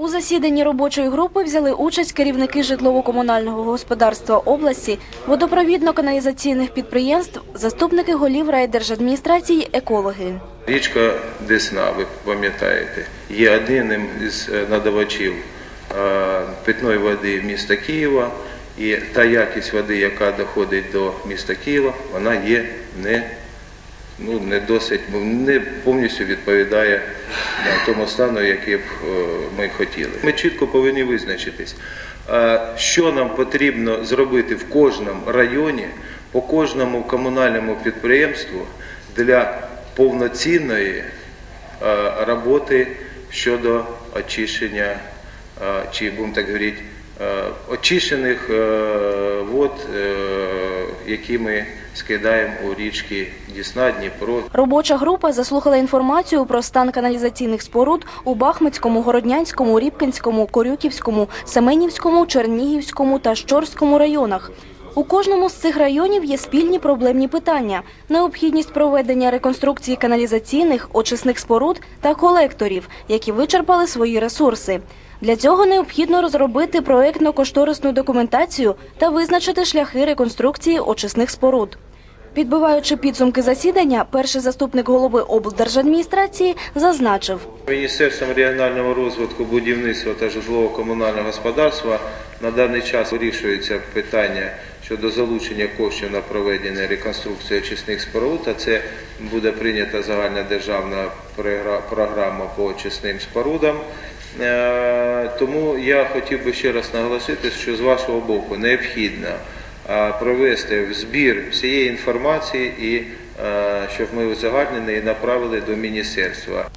У засіданні робочої групи взяли участь керівники житлово-комунального господарства області, водопровідно-каналізаційних підприємств, заступники голів райдержадміністрації, екологи. Річка Десна, ви пам'ятаєте, є одним із е, надавачів е, питної води міста Києва, і та якість води, яка доходить до міста Києва, вона є не, ну, не досить, не повністю відповідає е, тому стану, який б е, ми хотіли. Ми чітко повинні визначитись, е, що нам потрібно зробити в кожному районі, по кожному комунальному підприємству для повноцінної роботи щодо очищення, чи будемо так говорити, очищених вод, які ми скидаємо у річки Дісна, Дніпро, Робоча група заслухала інформацію про стан каналізаційних споруд у Бахмутському, Городнянському, Рібкінському, Корюківському, Семенівському, Чернігівському та Щорському районах. У кожному з цих районів є спільні проблемні питання: необхідність проведення реконструкції каналізаційних, очисних споруд та колекторів, які вичерпали свої ресурси. Для цього необхідно розробити проектно-кошторисну документацію та визначити шляхи реконструкції очисних споруд. Підбиваючи підсумки засідання, перший заступник голови облдержадміністрації зазначив, Міністерством регіонального розвитку, будівництва та житлово-комунального господарства на даний час вирішується питання щодо залучення коштів на проведення реконструкції очисних споруд, а це буде прийнята загальна державна програма по очисним спорудам. Е, Тому я хотів би ще раз наголосити, що з вашого боку необхідно е, в збір всієї інформації і е, щоб ми узагальнені і направили до міністерства.